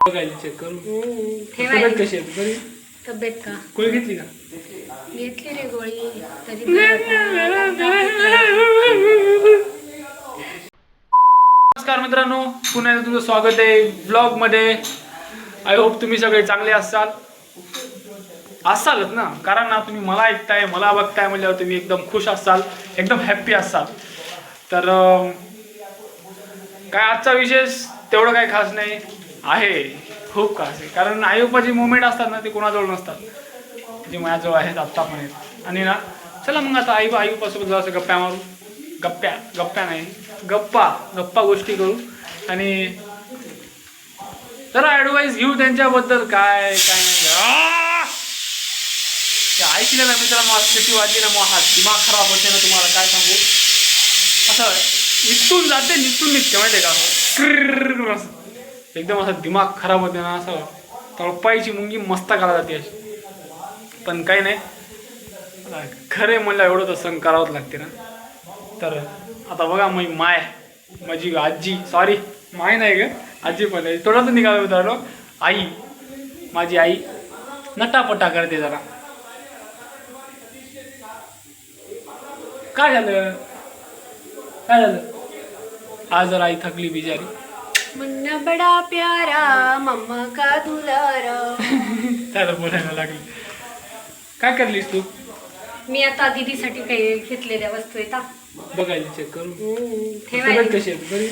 बघायला चेक करू हम्म, तब्येत ठेवायची. कशी आहे बरी तब्येत का? गोळी घेतली का? घेतली रे गोळी. तरी बरं नमस्कार मित्रांनो पुन्हा एकदा तुमचं स्वागत आहे ब्लॉगमध्ये आय होप तुम्ही सगळे चांगले असाल. असालच ना कारण ना तुम्ही मला ऐकताय मला बघताय म्हणल्यावर तुम्ही एकदम खुश असाल एकदम हॅप्पी असाल. तर काय आजचा विशेष? तेवढं काही खास नाही. आहे. खूप का असे कारण आयोपाची मुवमेंट असतात ना ते कोणाजवळ नसतात. जे माझ्याजवळ आहेत आत्ता पण आहेत. आणि ना चला मग आता आई आईपासोबत जरासं गप्प्या मारू. गप्प्या गप्प्या नाही. गप्पा गप्पा गोष्टी करू. आणि जरा ॲडवाईस घेऊ त्यांच्याबद्दल. काय काय नाही. ऐकलं ना मित्रांनो आज किती वाजली ना मग हा दिमाग खराब होते ना तुम्हाला काय सांगू? असं निघतून जाते निघतून निघते माहिती आहे का हो. क्रिर असं. एकदम असं दिमाग खराब होते ना असं तळपायची मुंगी मस्त करा जाते अशी. पण काही नाही. खरे मला एवढं तर सण करावंच लागते ना. तर आता बघा मी माय माझी आजी सॉरी माय नाही ग आजी पण आहे. थोडंसं निघालं मित्रांनो. आई माझी आई नटापटा करते जरा. काय झालं? काय झालं? आज जरा आई थकली बिचारी. मुन्ना बडा प्यारा मम्मा का दुलारा। त्याला बोलायला लागली. काय करलीस तू? मी आता दीदीसाठी काही घेतलेल्या वस्तू हा. बघायला चेक करू हम्म, तब्येत ठेवायची कशी आहे? बरी?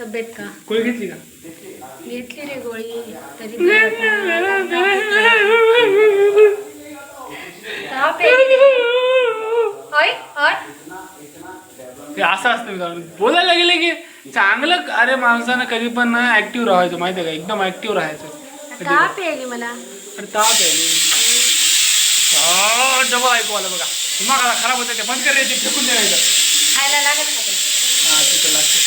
तब्येत का? गोळी घेतली का? घेतली रे गोळी. तरी बरं. ताप आहे. होय? होय? ते असं असतं मित्रांनो. बोलायला गेले की चांगलं अरे माणसानं कधी पण ना ऍक्टिव्ह राहायचं माहिती आहे का? एकदम ऍक्टिव्ह राहायचं. ताप आहे मला. अरे ताप आहे डबल ऐकू आलं बघा. दिमागाला खराब होतं ते. बंद करायचे फेकून द्यायचं खायला लागत? हा तिथं लागते.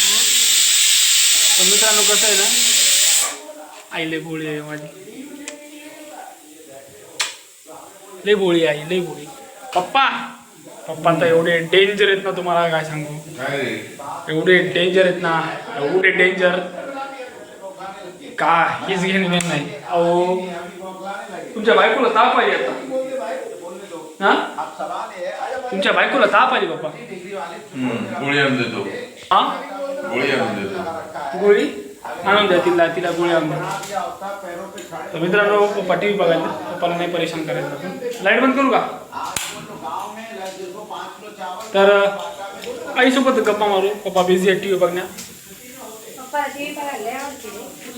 पण मित्रांनो कसं आहे ना? आई लय भोळी आहे माझी. लय भोळी आई लय भोळी. पप्पा पप्पा तर एवढे डेंजर आहेत ना तुम्हाला काय सांगू? काय रे? एवढे डेंजर आहेत ना एवढे डेंजर का हीच घेणे नाही. अहो तुमच्या बायकोला ताप आली आता. हा? तुमच्या बायकोला ताप आली बाप्पा गोळी आणून देतो. हा? गोळी आणून देतो. गोळी? आणून द्या तिला तिला गोळी आणून द्या. तर मित्रांनो व्ही बघायला पप्पाला नाही परेशान करायचं. लाइट बंद करू का? तर आईसोबत गप्पा मारू. पप्पा बिझी आहे टी व्ही बघण्यात.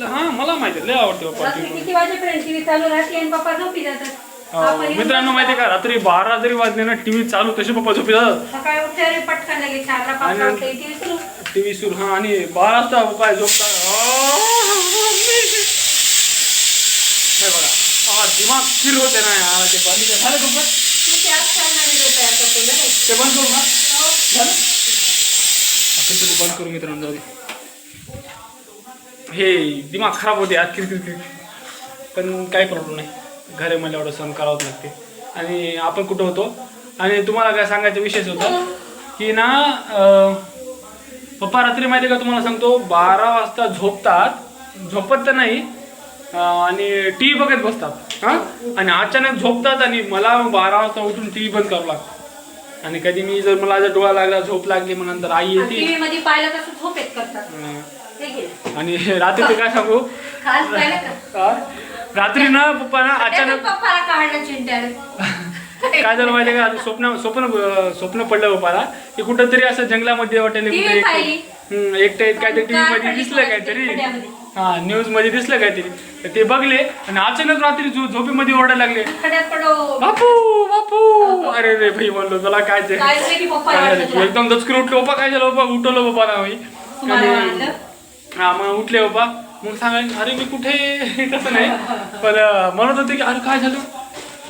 हा मला माहिती लय आवडते पप्पा टी व्ही मित्रांनो माहिती का रात्री बारा जरी वाजले ना टीव्ही चालू तसे पप्पा झोपी जातात. वाजता टीव्ही सुरू. हा आणि बारा वाजता पप्पा झोपता. बघा हा दिमाग स्थिर होते ना यार ते पाणी झालं पप्पा तू त्याच कारणाने व्हिडिओ तयार करतो ना रे. ते बंद करू ना झालं आपण बंद करू मित्रांनो जाऊ दे हे दिमाग खराब होते आज किरकिर पण काही प्रॉब्लेम नाही. घरे मला एवढं सण करावंच लागते. आणि आपण कुठं होतो? आणि तुम्हाला काय सांगायचं विशेष होतं? की ना पप्पा रात्री माहिती आहे का तुम्हाला सांगतो? बारा वाजता झोपतात. झोपत तर नाही आणि टी व्ही बघत बसतात. हां? आणि अचानक झोपतात आणि मला बारा वाजता उठून टी व्ही बंद करावं लागतं. आणि कधी मी जर मला जर डोळा लागला झोप लागली मग नंतर आई येते. मध्ये पाहिलं कसं करतात. आणि रात्री ते काय सांगू? रात्री ना पप्पा ना अचानक पप्पाला काढलं चिंट्याला काय झालं माहितीये का? स्वप्न स्वप्न स्वप्न पडलं पप्पाला. की कुठंतरी असं जंगलामध्ये वाटेल कुठे. एकटं काहीतरी टीव्ही मध्ये दिसलं काहीतरी. हा न्यूजमध्ये दिसलं काहीतरी. तर ते बघले आणि अचानक रात्री झो- झोपेमध्ये ओरडायला लागले. खड्यात पडो बापू बापू. अरे रे भाई म्हणलो तुला काय ते? काय झालं की पप्पा काय झालं? वाटलं तुला? एकदम दचकून उठलो बाबा काय झालं? बाबा उठवलं बाबा ना मी. तुम्हाला आणि- आणलं? हा मग उठले बाबा मग सांगायला अरे मी कुठे? तसं नाही. पण अं, म्हणत होते की अरे काय झालं?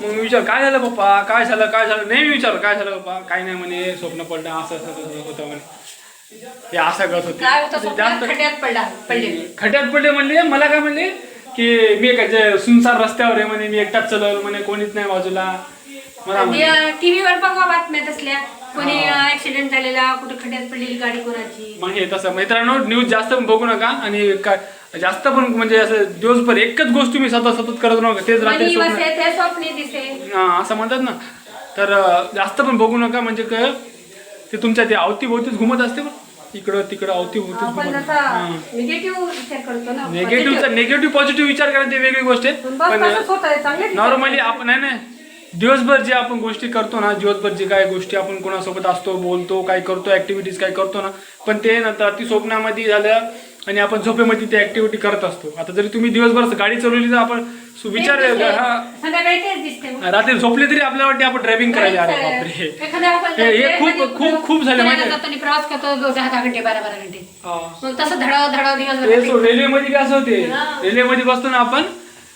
मग मी विचार काय झालं पप्पा? काय झालं? काय झालं? नाही मी विचार काय झालं पप्पा? काय नाही म्हणे स्वप्न पडलं असं असं तसं होतं म्हणे. हे असं करत होते. काय होतं? स्वप्नात जास्त खड्यात पडला पडले. खड्यात पडले म्हणले मला काय म्हणले? की मी एका जे सुनसार रस्त्यावर आहे म्हणे मी एकटाच चलवलं म्हणे कोणीच नाही बाजूला. मला म्हणे टीव्हीवर बघा बातम्या तसल्या. कोणी ऍक्सिडेंट झालेला कुठे खड्ड्यात पडलेली गाडी कोणाची. मग हे तसं. मित्रांनो न्यूज जास्त बघू नका आणि काय जास्त पण म्हणजे असं दिवसभर एकच गोष्ट तुम्ही सतत सतत करत नका. तेच रात्री मनी स्वप्न वसे ते स्वप्नी दिसे. हा, असं म्हणतात ना. तर अं, जास्त पण बघू नका म्हणजे काय ते तुमच्या ते अवतीभोवतीच घुमत असते बघ इकडं तिकडं आपण घुमत जसा निगेटिव्ह विचार करतो ना निगेटिव्हचा निगेटिव्ह पॉझिटिव्ह विचार करा ते वेगळी गोष्ट आहे. पण बस तसंच होत आहे चांगले नॉर्मली आपण नाही नाही. दिवसभर जे आपण गोष्टी करतो ना दिवसभर जे काय गोष्टी आपण कोणासोबत असतो बोलतो काय करतो ऍक्टिव्हिटीज काय करतो ना पण ते नंतर ती स्वप्नामध्ये झालं आणि आपण झोपेमध्ये ते ऍक्टिव्हिटी करत असतो आता जरी तुम्ही दिवसभर गाडी चालवली तर आपण सु- विचार हा संध्याकाळी तेच दिसते मग. रात्री झोपले तरी आपल्याला वाटते आपण ड्रायव्हिंग करायला अरे बापरे एखाद्या आपण हे- हे ट्रेनमध्ये खूप- खूप- खूप झालं माहिती आहे? प्रवास करतो दो- दहा दहा घंटे बारा बारा घंटे हा. मग तसं धडा धडा दिवस ते सो- रेल्वेमध्ये काय असं होते हा. रेल्वेमध्ये बसतो ना आपण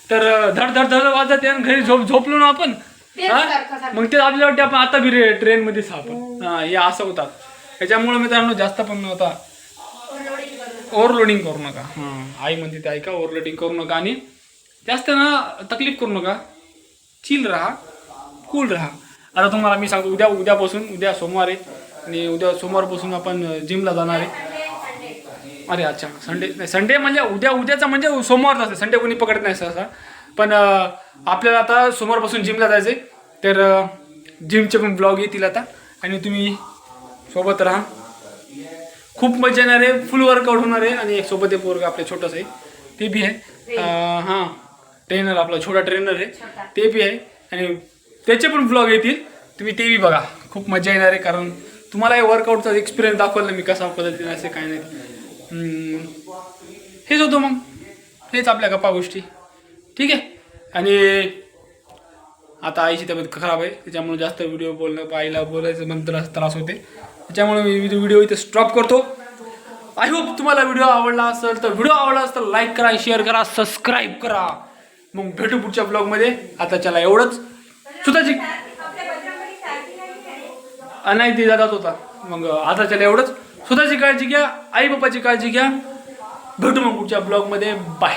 तर अं, धड धड धड वाजत आणि घरी झोप झोपलो ना आपण तेच हा? सारखं- सारखं. मग ते आपल्याला वाटते आपण आता बी रे- ट्रेनमध्येच आपण हा हे असं होतात त्याच्यामुळे मित्रांनो जास्त पण आता ओव्हरलोडिंग करू नका. हां आई म्हणते ते ऐका ओव्हरलोडिंग करू नका आणि जास्त ना तकलीफ करू नका. चिल राहा कूल राहा. आता तुम्हाला मी सांगतो उद्या उद्यापासून उद्या सोमवार आहे आणि उद्या सोमवारपासून आपण जिमला जाणार आहे. अरे अच्छा. संडे नाही संडे म्हणजे उद्या उद्याचा म्हणजे सोमवारचा असते. संडे कोणी पकडत नाही सहसा. पण आपल्याला आता सोमवारपासून जिमला जायचं आहे तर जिमचे पण ब्लॉग येतील आता. आणि तुम्ही सोबत राहा. खूप मजा येणार आहे. फुल वर्कआउट होणार आहे. आणि एक सोबत एक पोरग आपलं छोटंसं आहे. ते बी आहे. हां. ट्रेनर आपला छोटा ट्रेनर आहे. ते बी आहे. आणि त्याचे पण ब्लॉग येतील. तुम्ही ते बी बघा. खूप मजा येणार आहे. कारण तुम्हाला हे वर्कआउटचा एक्सपिरियन्स दाखवला मी कसा पद्धतीने असे काय नाही. हेच होतं मग. हेच आपल्या गप्पा गोष्टी. ठीक आहे. आणि आता आईची तब्येत खराब आहे. त्याच्यामुळे जास्त व्हिडिओ बोलणं आईला बोलायचं त्रास त्रास होते. त्याच्यामुळे मी व्हिडिओ इथे स्टॉप करतो. आय होप तुम्हाला व्हिडिओ आवडला असेल तर व्हिडिओ आवडला असेल तर लाईक करा शेअर करा सबस्क्राईब करा. मग भेटू पुढच्या ब्लॉगमध्ये आता चला एवढंच. स्वतःची नाही ते जात होता. मग आता चला एवढंच. स्वतःची काळजी घ्या आई बापाची काळजी घ्या. भेटू मग पुढच्या ब्लॉगमध्ये बाय